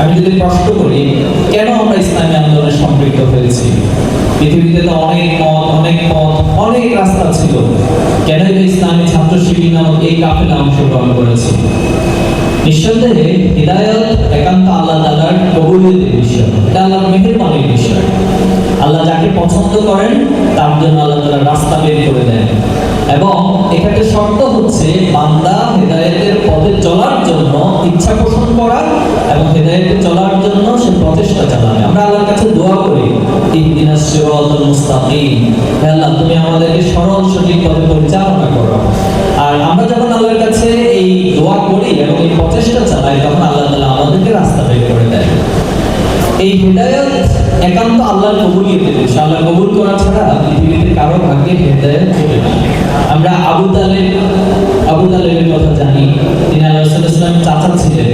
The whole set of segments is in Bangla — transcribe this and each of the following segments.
আমি যদি প্রশ্ন করি, কেন আমরা ইসলামী আন্দোলনে সম্পৃক্ত হয়েছি? পৃথিবীতে তো অনেক মত, অনেক পথ, অনেক রাস্তা ছিল। কেন ইসলামী ছাত্র শিবির নামক এই কাফেলা অংশগ্রহণ করেছি? নিঃসন্দেহে হৃদায়ত, একান্ত আল্লাহ তালার কবুলিয়তের বিষয়। এটা আল্লাহর মেহেরবানির বিষয়। আল্লাহ যাকে পছন্দ করেন, তার জন্য আল্লাহ তালা রাস্তা বের করে দেন। এবং এখানে শর্ত হচ্ছে বান্দা হেদায়েতের পথে চলার জন্য ইচ্ছা পোষণ করা এবং হেদায়েতে চলার জন্য সে প্রচেষ্টা চালাবে। আমরা আল্লাহর কাছে দোয়া করি ইহদিনাস সিরাতাল মুস্তাকিম। হে আল্লাহ, তুমি আমাদেরকে সরল, সঠিক পথে পরিচালনা করো। আর আমরা যখন আল্লাহর কাছে এই দোয়া করি এবং এই প্রচেষ্টা চালাই, তখন আল্লাহ তাআলা আমাদেরকে রাস্তা বের করে দেয় এই হেদায়ত একান্ত আল্লাহর কবুলিয়তের বিষয় আল্লাহ কবুল করা ছাড়া পৃথিবীতে কারও ভাগ্যে হেদায়ত আমরা আবু তালেব, আবু তালেবের কথা জানি। তিনি আল্লাহ ইসলাম চাচা ছিলেন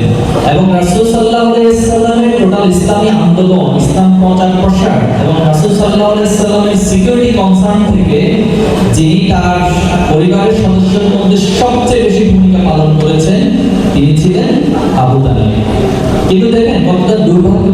এবং রাসূল সাল্লাল্লাহু আলাইহি টোটাল ইসলামী আন্দোলন, ইসলাম প্রচার প্রসার এবং রাসূল সাল্লাল্লাহু আলাইহি সিকিউরিটি কনসার্ন থেকে যিনি তার পরিবারের সদস্যদের মধ্যে সবচেয়ে বেশি ভূমিকা পালন করেছেন, তিনি ছিলেন আবু তালেব। কিন্তু দেখেন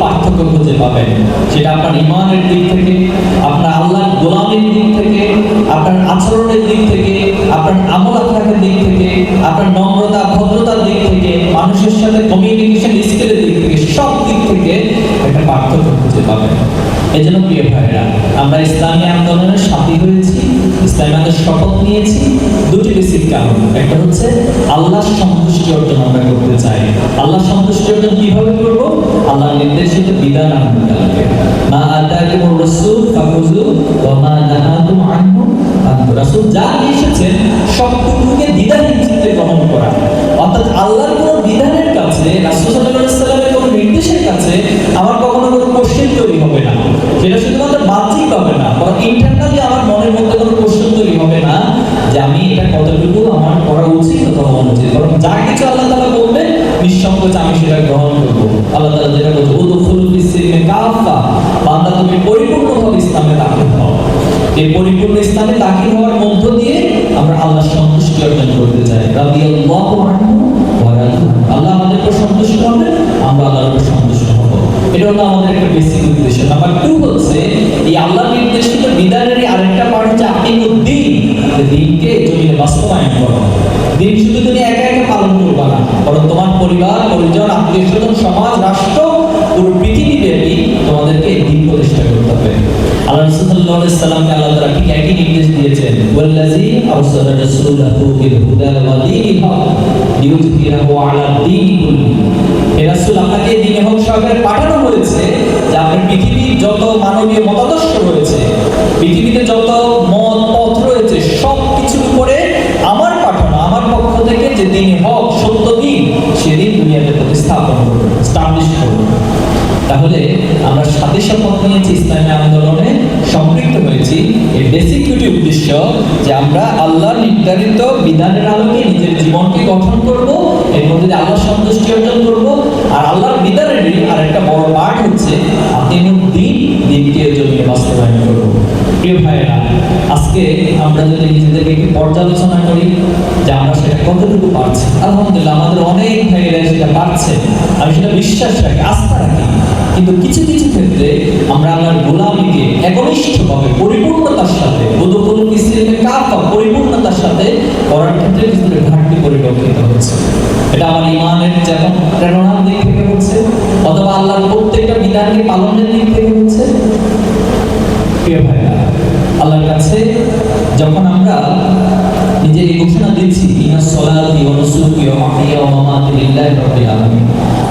পার্থক্য খুঁজে পাবেন। সেটা আপনার ইমানের দিক থেকে, আপনার আল্লাহর গোলামের দিক থেকে, আপনার আচরণের দিক থেকে, আপনার আমল আখলাকের দিক থেকে, আপনার নম্রতা, ভদ্রতার দিক থেকে, মানুষের সাথে কমিউনিকেশন স্কিলের দিক থেকে, সব দিক থেকে একটা পার্থক্য খুঁজে পাবেন। এই জন্য প্রিয় ভাইরা আমরা ইসলামী আন্দোলনের সাথী হয়েছি, ইসলামী আন্দোলনের শপথ নিয়েছি। দুটি বেসিক কারণ। একটা হচ্ছে আল্লাহর সন্তুষ্টি অর্জন আমরা করতে চাই। আল্লাহ সন্তুষ্টি অর্জন কীভাবে করব? আল্লাহর নির্দেশিত বিধান আনতে লাগবে মা আনহু। যা এসেছেন, সবটুকুকে গ্রহণ করা। অর্থাৎ আল্লাহর ইন্টারনালি আমার মনের মধ্যে কোনো কোশ্চেন তৈরি হবে না যে আমি এটা কতটুকু আমার করা উচিত অথবা অনুচিত। বরং যা কিছু আল্লাহ তাআলা বলবে নিঃসংকোচ আমি সেটা গ্রহণ করব। আল্লাহ তাআলা যেটা বলছে, উদখুল ফিস-সিলমি কাফা বান্দা তুমি পরিপূর্ণভাবে ইসলামে দাখিল হও। এই পরিপূর্ণ ইসলামে দাখিল হওয়ার মধ্য দিয়ে আমরা আল্লাহর সন্তুষ্টি অর্জন করতে চাই। আনহু ওয়া আল্লাহ আমাদেরকে সন্তুষ্ট হবে আমরা আল্লাহর সন্তুষ্ট এটা হলো আমাদের একটা বেসিক উদ্দেশ্য। নাম্বার টু হচ্ছে, এই আল্লাহ নির্দেশিত বিধানেরই আরেকটা পার্ট হচ্ছে আপনি দিন দিনকে জমিনে বাস্তবায়ন করো। দিন শুধু তুমি একা একা পালন করবা না, বরং তোমার পরিবার, পরিজন, আত্মীয় স্বজন, সমাজ, রাষ্ট্র, পুরো পৃথিবী তোমাদেরকে দিন প্রতিষ্ঠা করতে হবে। আল্লাহ রাসূলুল্লাহ সাল্লামকে আল্লাহ তাআলা ঠিক একই নির্দেশ দিয়েছেন, ওয়াল্লাযী আরসালা রাসূলাহু বিল হুদা ওয়া দীনিল হক লিইয়ুযহিরাহু আলা দীনি কুল্লি হে রাসূল আপনাকে দিনে হক পাঠানো হয়েছে, যে আপনি পৃথিবীর যত মানবীয় মতাদর্শ রয়েছে, পৃথিবীতে যত মত, পথ রয়েছে সব কিছুর উপরে আমার পাঠানো, আমার পক্ষ থেকে যে দিন সত্য দিন, সেদিন প্রতিস্থাপন তাহলে আমরা সাথে শপথ নিয়েছি ইসলামী আন্দোলনে, সম্পৃক্ত হয়েছি। এর বেসিক দুটি উদ্দেশ্য যে আমরা আল্লাহ নির্ধারিত বিধানের আলোকে নিজের জীবনকে গঠন করব আল্লাহ সন্তুষ্টি অর্জন করব। আর আল্লাহর আর একটা বড় পার্ট হচ্ছে, আপনি দিন দিনটি জন্য বাস্তবায়ন করব আজকে আমরা যদি নিজেদেরকে একটু পর্যালোচনা করি যে আমরা সেটা কতটুকু পারছি। আলহামদুলিল্লাহ, আমাদের অনেক ভাইয়েরা সেটা পারছে। আমি সেটা বিশ্বাস রাখি, আস্থা রাখি। কিন্তু কিছু কিছু ক্ষেত্রে আমরা আল্লাহর গোলামীকে একনিষ্ঠভাবে, পরিপূর্ণতার সাথে কাফা পরিপূর্ণতার সাথে করার ক্ষেত্রে ঘাটতি পরিলক্ষিত হচ্ছে। এটা আমার ইমানের যেমন প্রেরণার দিক থেকে হচ্ছে, অথবা আল্লাহর প্রত্যেকটা বিধানকে পালনের দিক থেকে হচ্ছে। প্রিয় ভাইরা আল্লাহর কাছে যখন আমরা নিজের ঘোষণা দিচ্ছি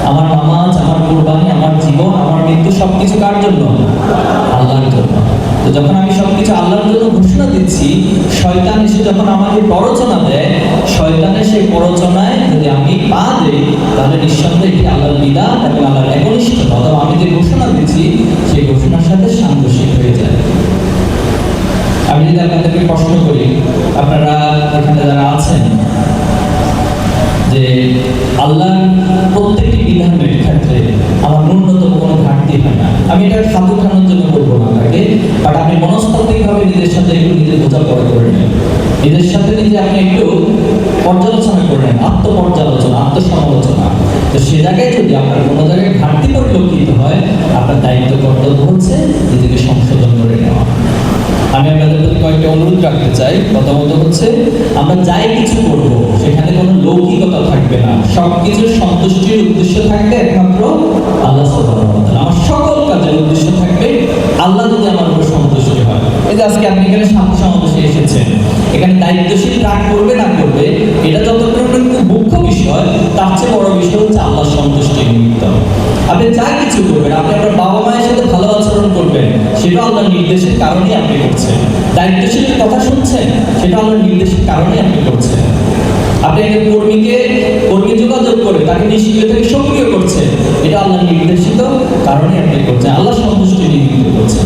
আমার নামাজ, আমার কুরবানি, আমার জীবন, আমার মৃত্যু সবকিছু কার জন্য? আল্লাহর জন্য। তো যখন আমি সবকিছু আল্লাহর জন্য ঘোষণা দিচ্ছি, শয়তান এসে যখন আমাকে প্ররোচনা দেয় শয়তানের সেই প্ররোচনায় যদি আমি পা দেই, তাহলে নিঃসন্দেহে এটি আল্লাহর বিধান এবং আল্লাহর একনিষ্ঠতা অথবা আমি যে ঘোষণা দিচ্ছি, সেই ঘোষণার সাথে সাংঘর্ষিক হয়ে যায়। আমি যদি আপনাদেরকে প্রশ্ন করি, আপনারা এখানে যারা আছেন, যে আল্লাহ প্রত্যেকটি বিধানের ক্ষেত্রে আমার ন্যূনতম কোনো ঘাটতি হয় না। আমি এটা সাধু খানোর জন্য করব না তাকে বাট আপনি মনস্তাত্ত্বিকভাবে নিজের সাথে একটু নিজে বোঝাপড়া করে নেন। নিজের সাথে নিজে আপনি একটু পর্যালোচনা করে নেন, আত্মপর্যালোচনা, আত্মসমালোচনা। তো সে জায়গায় যদি আপনার কোনো জায়গায় ঘাটতি পরিলক্ষিত হয়, আপনার দায়িত্ব কর্তব্য হচ্ছে নিজেকে সংশোধন করে নেওয়া। আমি আপনাদের প্রতি কয়েকটা অনুরোধ রাখতে চাই। প্রথমত হচ্ছে, আমরা যাই কিছু করব, সেখানে কোনো লৌকিকতা থাকবে না। সবকিছুর সন্তুষ্টির উদ্দেশ্য থাকবে একমাত্র আল্লাহ। আমার সকল কাজের উদ্দেশ্য থাকবে আল্লাহ যদি আমার উপর সন্তুষ্টি হয়। এই যে আজকে আপনি এখানে শান্তি সমাবেশে এসেছেন, এখানে দায়িত্বশীল কাজ করবে না করবে, এটা যতক্ষণ কিন্তু মুখ্য বিষয়, তার চেয়ে বড় বিষয় হচ্ছে আল্লাহ সন্তুষ্টি নিমিত্ত। আপনি যা কিছু করবেন, আপনি আপনার বাবা মায়ের সাথে সেটা আল্লাহর নির্দেশের কারণে আপনি করছেন। দায়িত্বশীলের কথা শুনছেন, সেটা আল্লাহর নির্দেশের কারণে আপনি করছেন। আপনি একজন কর্মীকে, কর্মী যোগাযোগ করে তাকে নিষ্ক্রিয় থেকে সক্রিয় করছেন, এটা আল্লাহ নির্দেশিত কারণে আপনি করছেন। আল্লাহ সন্তুষ্টি নিমিত্ত করছেন।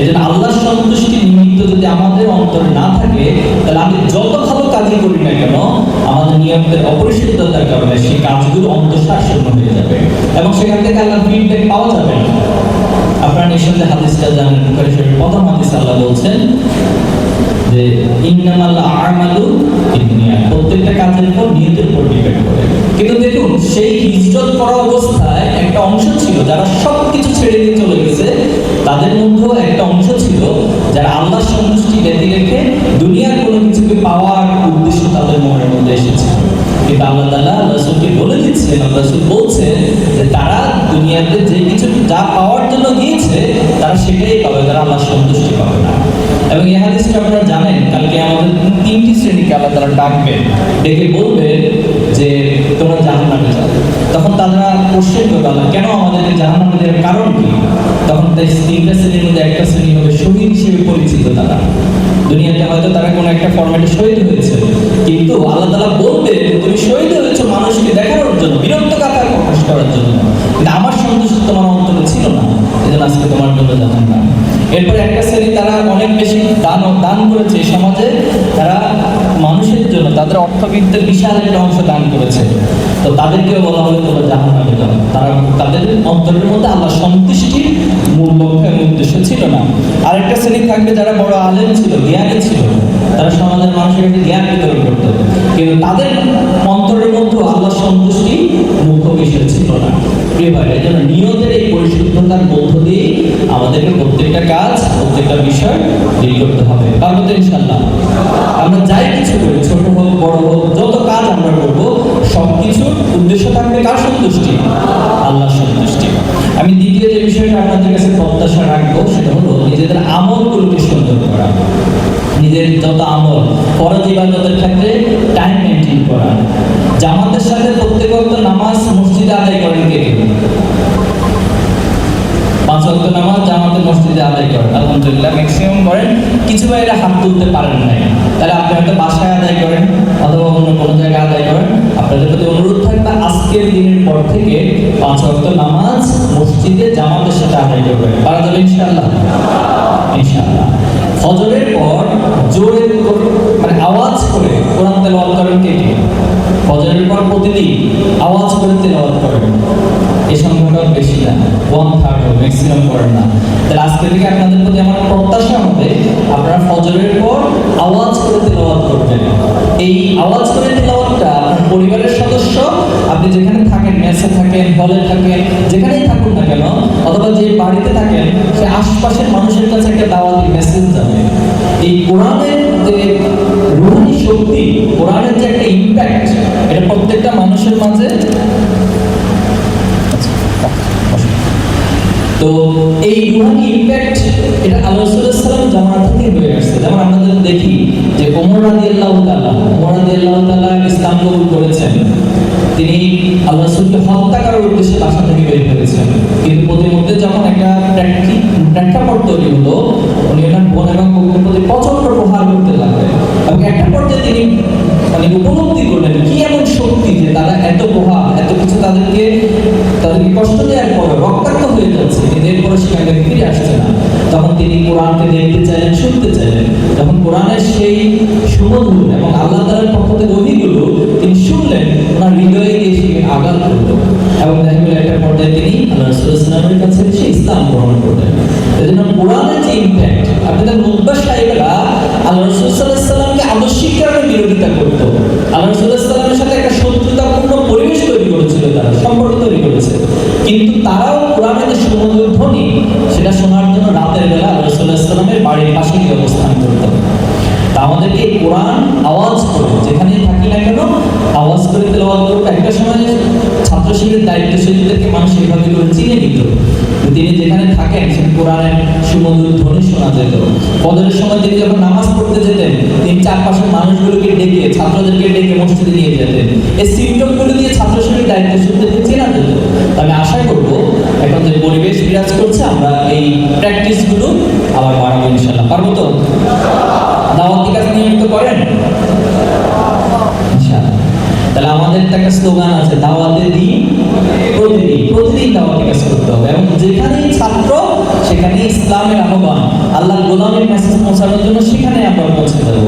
এই জন্য আল্লাহ সন্তুষ্টি নিমিত্ত যদি আমাদের অন্তরে না থাকে, তাহলে আমি যত কাজই করি না কেন? আমাদের নিয়মদের অপরিশুদ্ধতার কারণে সেই কাজগুলো অন্তঃসার শূন্য হয়ে যাবে এবং সেখান থেকে আল্লাহ ফিডব্যাক পাওয়া যাবে। আপনারা নিঃসন্দেহে হাদিসটা জানেন, বুখারী শরীফের প্রথম হাদিস আল্লাহ বলছেন যে, ইন্নামাল আমালু বিনিয়াত। প্রত্যেকটা কাজের উপর নিয়তের উপর ডিপেন্ড করে। কিন্তু দেখুন, সেই হিজরত করা অবস্থায় একটা অংশ ছিল যারা সব কিছু ছেড়ে দিয়ে চলে গেছে, তাদের মধ্যেও একটা অংশ ছিল যারা আল্লাহ সন্তুষ্টি ব্যতি রেখে দুনিয়ার কোনো কিছুকে পাওয়ার উদ্দেশ্য তাদের মনের মধ্যে এসেছে আল্লাহ বলে দিচ্ছেন রাসূল বলছেন যে তারা দুনিয়াতে যে কিছু যা পাওয়ার জন্য গিয়েছে, তারা সেটাই পাবে, তারা আল্লাহ সন্তুষ্টি পাবে না। এবং এই হাদিসটা আপনারা জানেন, কালকে আমাদের তিনটি শ্রেণীকে আল্লাহ তারা ডাকবেন ডেকে বলবেন যে তোমরা জাহান্নামে যাও। তখন তারা কোশ্চেন করবে, আল্লাহ, কেন আমাদেরকে জাহান্নামে দেওয়ার কারণ কি? তখন তিনটা শ্রেণির মধ্যে একটা শ্রেণি হবে শহীদ হিসেবে পরিচিত তারা। দুনিয়াতে হয়তো তারা কোনো একটা ফরম্যাটে শহীদ হয়েছে। কিন্তু আল্লাহ তালা বলবে তুমি শহীদ হয়েছো মানুষকে দেখানোর জন্য বিরক্ত কথা প্রকাশ করার জন্য। কিন্তু আমার সন্তুষ্ট তোমার অন্তরে ছিল না। এই জন্য আজকে তোমার জন্য জানান না। এরপর একটা শ্রেণি তারা অনেক বেশি দান দান করেছে সমাজে। তারা মানুষের জন্য, তাদের অর্থবিত্তের বিশাল একটা অংশ দান করেছে। তো তাদেরকেও বলা হবে তোমরা জাহান নামে তারা তাদের অন্তরের মধ্যে আল্লাহ সন্তুষ্টির মূল লক্ষ্য এবং উদ্দেশ্য ছিল না। আরেকটা শ্রেণি থাকবে যারা বড় আলেম ছিল, জ্ঞানী ছিল। তারা সমাজের মানুষের কাছে জ্ঞান বিতরণ করতো। কিন্তু তাদের অন্তরের মধ্যে আল্লাহ সন্তুষ্টি মুখ্য বিষয় ছিল না। ভাই, এই জন্য নিয়তের এই পরিশুদ্ধতার মধ্য দিয়ে আমাদেরকে প্রত্যেকটা কাজ, প্রত্যেকটা বিষয় ডিল করতে হবে। পারব ইনশাল্লাহ আমরা যাই কিছু করি, ছোট হোক, বড় হোক, যত কাজ আমরা করব সব কিছুর উদ্দেশ্য থাকবে কার সন্তুষ্টি? আল্লাহ সন্তুষ্টি। বিষয়টা আপনাদের কাছে প্রত্যাশা রাখব সেটা হলো নিজেদের আমলগুলোকে সুন্দর করা। নিজের যত আমল, ফরজ ইবাদতের ক্ষেত্রে টাইম মেনটেন করা। জামাতের সাথে প্রত্যেক নামাজ মসজিদে আদায় করেন কে? ওয়াক্ত নামাজ জামাতের মসজিদে আদায় করেন। আলহামদুলিল্লাহ ম্যাক্সিমাম করেন। কিছু বাইরে হাত তুলতে পারেন নাই। তাহলে আপনি হয়তো বাসায় আদায় করেন অথবা অন্য কোনো জায়গায় আদায় করেন। আপনাদের প্রতি অনুরোধ থাকবে, আজকের দিনের পর থেকে পাঁচ ওয়াক্ত নামাজ মসজিদে জামাতের সাথে আদায় করবেন। পারা যাবে ইনশাআল্লাহ? ইনশাআল্লাহ। ফজরের পর জোরে মানে আওয়াজ করে কোরআন তেলাওয়াত করেন কে কে? ফজরের পর প্রতিদিন আওয়াজ করে তেলাওয়াত করেন। এই সংখ্যাটা বেশি না ওয়ান থার্ড ম্যাক্সিমাম করেন না। তাহলে আজকে থেকে আপনাদের প্রতি আমার প্রত্যাশা হবে, আপনারা ফজরের পর আওয়াজ করে তেলাওয়াত করবেন। এই আওয়াজ করে তেলাওয়াতটা পরিবারের সদস্য, আপনি যেখানে থাকেন, মেসে থাকেন, হলে থাকেন, যেখানেই থাকুন না কেন, অথবা যে বাড়িতে থাকেন, সে আশপাশের মানুষের কাছে একটা দাওয়াতি মেসেজ যাবে এই কোরআনের যে রুহানি শক্তি কোরআনের যে একটা ইম্প্যাক্ট এটা প্রত্যেকটা মানুষের মাঝে তো এই রুহানি ইম্প্যাক্ট এটা আল্লাহ জামানা থেকে বেড়ে আসছে। যেমন আমাদের দেখি যে ওমর রাদি আল্লাহ তালা ওমর রাদি আল্লাহ তালা ইসলাম কবুল করেছেন। তিনি আল্লাহ রসুলকে হত্যা করার উদ্দেশ্যে বাসা থেকে বের করেছেন কিন্তু প্রতিমধ্যে যখন একটা প্রেক্ষাপট তৈরি হলো, উনি ওনার বোন এবং প্রতি প্রচণ্ড ফিরে আসছে না। তখন তিনি কোরআনকে দেখতে চাইলেন, শুনতে চাইলেন। তখন কোরআনের সেই সুমধুর এবং আল্লাহ তালার পক্ষ থেকে ওহিগুলো তিনি শুনলেন, ওনার হৃদয়ে গিয়ে সে আঘাত করল। এবং দেখা গেল একটা পর্যায়ে তিনি আল্লাহ রসুলের কাছে এসে ইসলাম গ্রহণ করলেন। এই জন্য কোরআনের যে ইম্প্যাক্ট আপনাদের মুদ্দা সাহেবরা, আল্লাহ রসুল সাল্লামকে আদর্শিক কারণে বিরোধিতা করতো। আল্লাহ রসুল সাল্লামের সাথে একটা শত্রুতাপূর্ণ পরিবেশ তৈরি করেছিল তারা সম্পর্ক তৈরি করেছে। কিন্তু তারাও কোরআনের সুমধুর ধ্বনি সেটা শোনার জন্য রাতের বেলা আল্লাহ বাড়ির পাশে গিয়ে অবস্থান করতো তা আমাদেরকে কোরআন আওয়াজ করে যেখানেই থাকি না কেন আওয়াজ করে তেলাওয়াত করব একটা সময় ছাত্র শিবির দায়িত্বশীলদেরকে মানুষ এইভাবে করে চিনে নিত। তিনি যেখানে থাকেন সে কোরআনের সুমধুর ধ্বনি শোনা যেত। ফজরের সময় তিনি যখন নামাজ পড়তে যেতেন, তিনি চারপাশের মানুষগুলোকে ডেকে, ছাত্রদেরকে ডেকে মসজিদে নিয়ে যেতেন। এই সিমটমগুলো দিয়ে ছাত্র শিবির দায়িত্বশীলদেরকে চেনা যেত তো আমি আশা করব এখন যে পরিবেশ বিরাজ করছে আমরা এই প্র্যাকটিসগুলো আবার বাড়াবো ইনশাল্লাহ পারব তো? দাওয়াতি কাজ নিয়মিত করেন? তাহলে আমাদের একটা স্লোগান আছে, দাওয়াতে দিন, প্রতিদিন প্রতিদিন দাওয়াতি কাজ করতে হবে। এবং যেখানেই ছাত্র সেখানে ইসলামের আহ্বান। আল্লাহ গোলামের মেসেজ পৌঁছানোর জন্য সেখানে আমরা পৌঁছে যাব।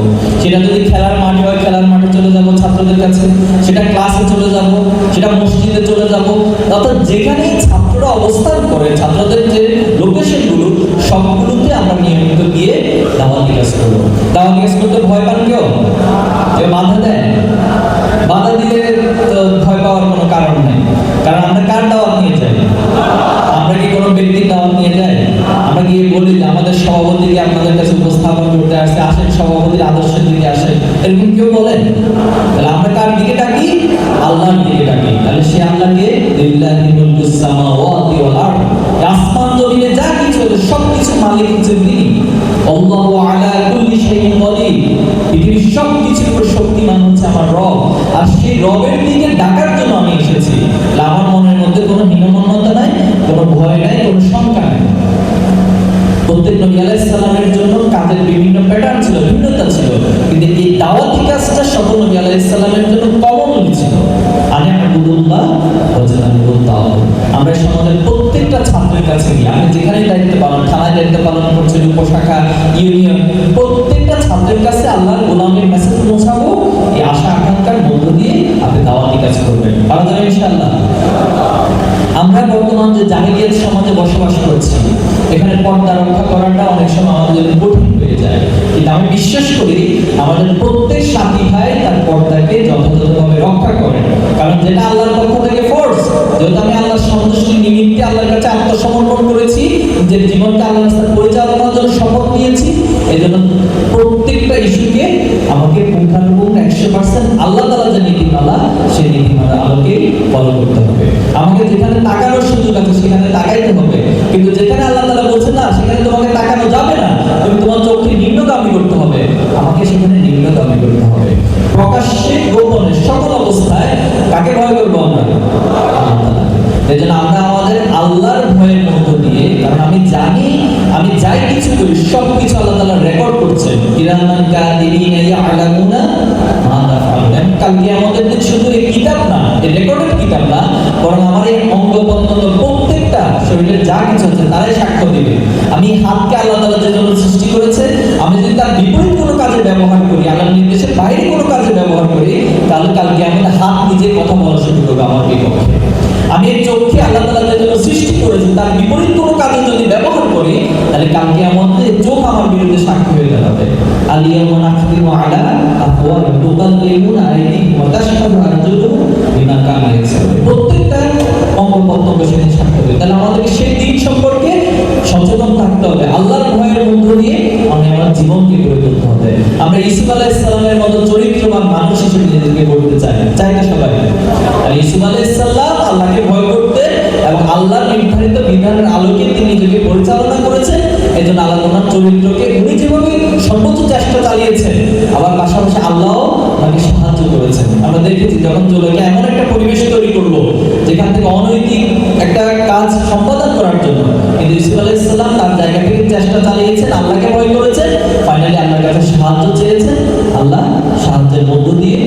সেটা যদি খেলার মাঠে হয়, খেলার মাঠে চলে যাব ছাত্রদের কাছে। সেটা ক্লাসে চলে যাব, সেটা মসজিদে চলে যাব। অর্থাৎ যেখানেই ছাত্ররা অবস্থান করে, ছাত্রদের যে দাওয়াতি কাজ করব। দাওয়াতি কাজ করতে ভয় পান কেউ? কেউ বাধা দেয়? বাধা দিলে ভয় পাওয়ার কোনো কারণ নেই। কারণ আমরা কার দাওয়াত নিয়ে যাই? আমরা কি কোনো ব্যক্তির দাওয়াত নিয়ে যাই? আমরা গিয়ে বলি যে আমাদের সভাপতিকে আপনাদের কাছে উপস্থাপন করতে আসছে আসেন, সভাপতির আদর্শের দিকে আসেন। এরকম কেউ বলেন তাহলে আমরা কার দিকে ডাকি? আল্লাহর দিকে ডাকি। তাহলে সে আল্লাহকে লিল্লাহি সব মালিক হচ্ছেন তিনি। আলা কুল্লি শাইইন কদির। পৃথিবীর সব উপর শক্তিমান হচ্ছে আমার রব। আর সেই রবের দিকে ডাকার জন্য আমি এসেছি। আমার মনের মধ্যে কোনো হীনমন্যতা নাই, কোনো ভয় নাই, কোনো শঙ্কা নাই। প্রত্যেক নবী আলাইহিস সালামের জন্য কাজের বিভিন্ন প্যাটার্ন ছিল, ভিন্নতা ছিল। কিন্তু এই দাওয়াতি কাজটা সকল নবী আলাইহিস সালামের জন্য কমন ছিল। আনে আবুদুল্লাহ তাওয়াব আমরা সমাজের প্রত্যেকটা ছাত্রের কাছে গিয়ে আমি যেখানে দায়িত্ব পালন, থানায় দায়িত্ব পালন করছি উপশাখা, ইউনিয়ন, প্রত্যেকটা ছাত্রের কাছে আল্লাহর গোলামের মেসেজ পৌঁছাবো। এই আশা আকাঙ্ক্ষার মধ্য দিয়ে আপনি দাওয়াতি কাজ করবেন। পারা যাবে ইনশাআল্লাহ। আমরা বর্তমান যে জাহিলিয়াত সমাজে বসবাস করছি, এখানে পর্দা রক্ষা করাটা অনেক সময় আমাদের কঠিন হয়ে যায়। কিন্তু আমি বিশ্বাস করি আমাদের প্রত্যেক সাথী ভাই তার পর্দাকে যথাযথভাবে রক্ষা করেন। কারণ যেটা আল্লাহর পক্ষ থেকে ফোর্স যেহেতু আমি আত্মসমর্পণ করেছি যে জীবনকে আল্লাহ রাস্তায় পরিচালনার জন্য শপথ নিয়েছি। এই জন্য প্রত্যেকটা ইস্যুকে আমাকে পুঙ্খানুপুঙ্খ একশো পার্সেন্ট আল্লাহ তালা যে নীতিমালা, সেই নীতিমালা আমাকে ফলো করতে হবে। আমাকে যেখানে তাকানোর সব কিছু আল্লাহ তাআলা রেকর্ড করছেন কিরামান কাদিবিনা ইয়ালামুনা মা তাফআলুন কালকে আমাদের দিন শুধু এই কিতাব না, এই রেকর্ডের কিতাব না, বরং আমার এই অঙ্গ প্রত্যেকটা শরীরের যা কিছু আছে তারাই সাক্ষ্য দিবে। আমি হাতকে আল্লাহ তাআলা যে জন্য সৃষ্টি করেছে, আমি যদি তার বিপরীত কোনো কাজে ব্যবহার করি আল্লাহর নির্দেশের বাইরে কোনো কাজে ব্যবহার করি, তাহলে কালকে আমাদের হাত নিজে কথা বলা শুরু করবে আমার বিপক্ষে। আমি চোখকে আল্লাহ জন্য সৃষ্টি করেছেন, তার বিপরীত কোনো কাজে যদি ব্যবহার করি, তাহলে কালকে আমাদের চোখ আমার বিরুদ্ধে সাক্ষী হয়ে দাঁড়াবে। দিন সম্পর্কে সচেতন থাকতে হবে। ভয়ের মধ্য আমার জীবনকে হবে। আমরা ইসুফ আলাইহিস সালামের মতো চরিত্রবান মানুষ হিসেবে নিজেদেরকে গড়তে চাই। চাই না সবাই? ইসুফ আলাইহিস বিধানের আলোকে তিনি নিজেকে পরিচালনা করেছেন। এই জন্য আল্লাহ ওনার চরিত্রকে উনি যেভাবে সর্বোচ্চ চেষ্টা চালিয়েছেন। আবার পাশাপাশি আল্লাহ তাকে সাহায্য করেছেন। আমরা দেখেছি যখন চলেকে এমন একটা পরিবেশ তৈরি করল, যেখান থেকে অনৈতিক একটা কাজ সম্পাদন করার জন্য। কিন্তু ইসুফ আলাইসাল্লাম তার জায়গা থেকে চেষ্টা চালিয়েছেন, আল্লাহকে ভয় করেছেন। ফাইনালি আল্লাহর কাছে সাহায্য চেয়েছেন। আল্লাহ সাহায্যের মধ্য দিয়ে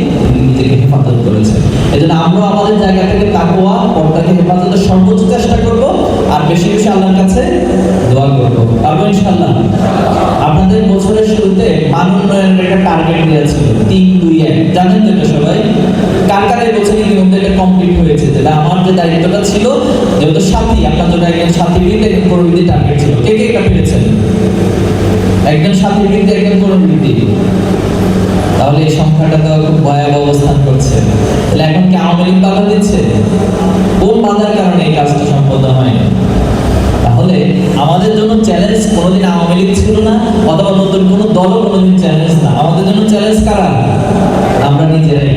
নিজেকে হেফাজত করেছেন। এই জন্য আমরা আমাদের জায়গা থেকে তাকুয়া পর্দাকে হেফাজতের সর্বোচ্চ বেশি বেশি আল্লাহর কাছে দোয়া করব। পারব ইনশাল্লাহ আপনাদের বছরের শুরুতে মানুষের একটা টার্গেট দিয়েছিল, তিন, দুই, এক। জানেন তো সবাই? কার কার এই বছর ইতিমধ্যে এটা কমপ্লিট হয়েছে? যেটা আমার যে দায়িত্বটা ছিল, যেহেতু সাথী, আপনার জন্য একজন সাথীবৃন্দ একজন কর্মীদের টার্গেট ছিল। কে কে এটা পেরেছেন? একজন সাথীবৃন্দ একজন কর্মীবৃন্দি তাহলে এই সংখ্যাটা তো খুব ভয়াবহ অবস্থান করছে। তাহলে এখন কি আওয়ামী লীগ বাধা দিচ্ছে? কোন বাধার কারণে এই কাজটা ছিল না অথবা নতুন কোনো দলও কোনোদিন চ্যালেঞ্জ না। আমাদের জন্য চ্যালেঞ্জ কারা? আমরা নিজেরাই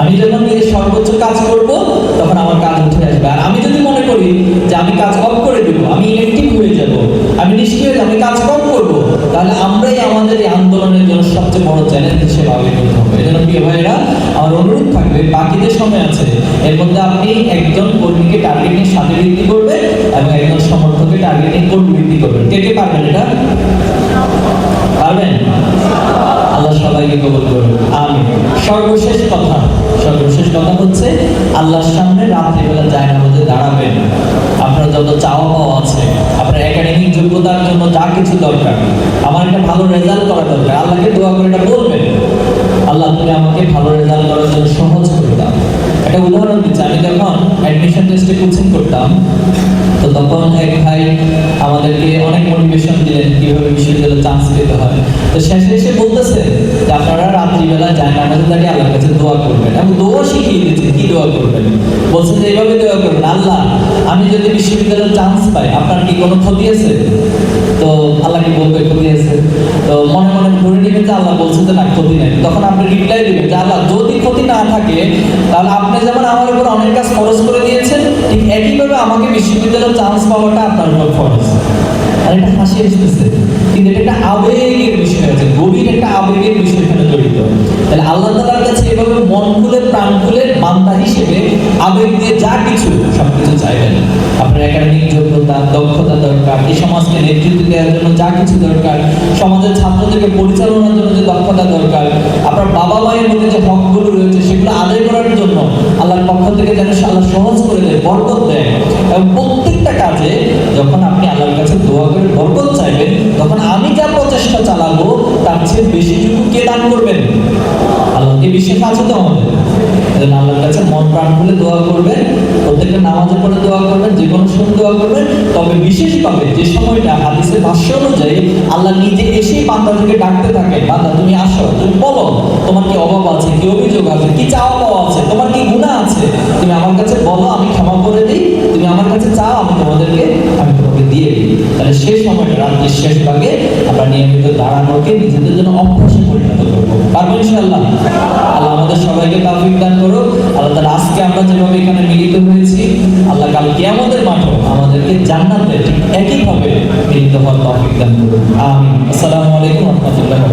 আমি যখন নিজে সর্বোচ্চ কাজ করব, তখন আমার কাজ উঠে আসবে। আর আমি যদি মনে করি যে আমি কাজ অফ করে দেব, আমি ইলেকট্রিক হয়ে যাব, আমি নিষ্ক্রিয় আমি কাজ কম করব, তাহলে আমরাই আমাদের এই আন্দোলনের জন্য সবচেয়ে বড় চ্যালেঞ্জ হিসেবে আবির্ভূত হবে। এই জন্য প্রিয় ভাইয়েরা, আমার অনুরোধ থাকবে, বাকিদের সময় আছে, এর মধ্যে আপনি একজন কর্মীকে টার্গেটিং সাথে বৃদ্ধি করবেন এবং একজন সমর্থককে টার্গেটিং কর্মী বৃদ্ধি করবেন। কে কে পারবেন এটা? পারবেন? সবাইকে কবুল করুন। আমি সর্বশেষ কথা। সর্বশেষ কথা হচ্ছে, আল্লাহর সামনে রাত্রিবেলা যায় না মধ্যে দাঁড়াবেন। আপনার যত চাওয়া পাওয়া আছে, আপনার একাডেমিক যোগ্যতার জন্য যা কিছু দরকার, আমার একটা ভালো রেজাল্ট করা দরকার। আল্লাহকে দোয়া করে এটা বলবেন। আল্লাহ তুমি আমাকে ভালো রেজাল্ট করার জন্য সহজ একটা উদাহরণ দিচ্ছি। আমি যখন অ্যাডমিশন টেস্টে কোচিং করতাম, তো তখন এক ভাই আমাদেরকে অনেক মোটিভেশন দিলেন কীভাবে বিশ্ববিদ্যালয়ে চান্স পেতে হয়। তো শেষে এসে বলতেছে যে, আপনারা রাত্রিবেলা আমাদের দাঁড়িয়ে আল্লাহর কাছে দোয়া করবেন। এবং দোয়া শিখিয়ে দিচ্ছে, কি দোয়া করবেন? বলছেন যে এইভাবে দোয়া করবেন আল্লাহ আমি যদি বিশ্ববিদ্যালয়ের চান্স পাই, আপনার কি কোনো ক্ষতি আছে? তো আল্লাহকে বলবে, ক্ষতি আছে। তো মনে মনে ধরে নেবেন যে আল্লাহ বলছে যে না, ক্ষতি নেই। তখন আপনি রিপ্লাই দেবেন যে আল্লাহ, যদি ক্ষতি না থাকে, তাহলে আপনি যেমন আমার উপর অনেক কাজ খরচ করে দিয়েছেন, ঠিক একইভাবে আমাকে বিশ্ববিদ্যালয়ের চান্স পাওয়াটা আপনার উপর খরচ। আর এটা হাসি আসতেছে। কিন্তু এটা একটা আবেগের বিষয় আছে গভীর একটা আবেগের বিষয় এখানে জড়িত। তাহলে আল্লাহ তালার কাছে এভাবে মন খুলে, প্রাণ খুলে বান্দা হিসেবে আবেগ দিয়ে যা কিছু সবকিছু চাইবেন। আপনার একাডেমিক যোগ্যতা, দক্ষতা দরকার, এই সমাজকে নেতৃত্ব দেওয়ার জন্য যা কিছু দরকার, সমাজের ছাত্রদেরকে পরিচালনার জন্য যে দক্ষতা দরকার, আপনার বাবা মায়ের মধ্যে যে হকগুলো রয়েছে, সেগুলো আদায় করার জন্য আল্লাহর পক্ষ থেকে যেন আল্লাহ সহজ করে দেয়, বরকত দেয়। এবং প্রত্যেকটা কাজে যখন আপনি আল্লাহর কাছে দোয়া করে বরকত চাইবেন, তখন আমি যা প্রচেষ্টা চালাবো, তার চেয়ে বেশিটুকু কে দান করবেন? আল্লাহকে আছে তো আমাদের। আল্লাহর কাছে মন প্রাণ খুলে দোয়া করবেন, প্রত্যেকটা নামাজের পরে দোয়া করবেন যে কোনো সময় দোয়া করবেন, তবে যে সময়টা হাদিসের ভাষ্য অনুযায়ী আল্লাহ নিজে এসেই ডাকতে থাকে, বান্দা, তুমি আসো, তুমি বলো, তোমার কি অভাব আছে, কি অভিযোগ আছে, কি চাওয়া পাওয়া আছে, তোমার কি গুণা আছে? তুমি আমার কাছে বলো, আমি ক্ষমা করে দিই, তুমি আমার কাছে চাও, আমি তোমাদেরকে আমি তোমাকে দিয়ে দিই তাহলে সেই সময়টা রাত্রির শেষ ভাগে আমরা নিয়মিত দাঁড়ানোকে নিজেদের জন্য অভ্যাসে পরিণত করব। পারব ইনশাআল্লাহ? আল্লাহ আমাদের সবাইকে তাফিক দান করো আল্লাহ তাহলে আজকে আমরা যেভাবে এখানে মিলিত হয়েছি, আল্লাহ কাল আমাদের মাঠে আমাদেরকে জান্নাতে ঠিক একইভাবে মিলিত হওয়ার তাফিক দান করুন আমি আসসালামু আলাইকুম রাহমাতুল্লাহি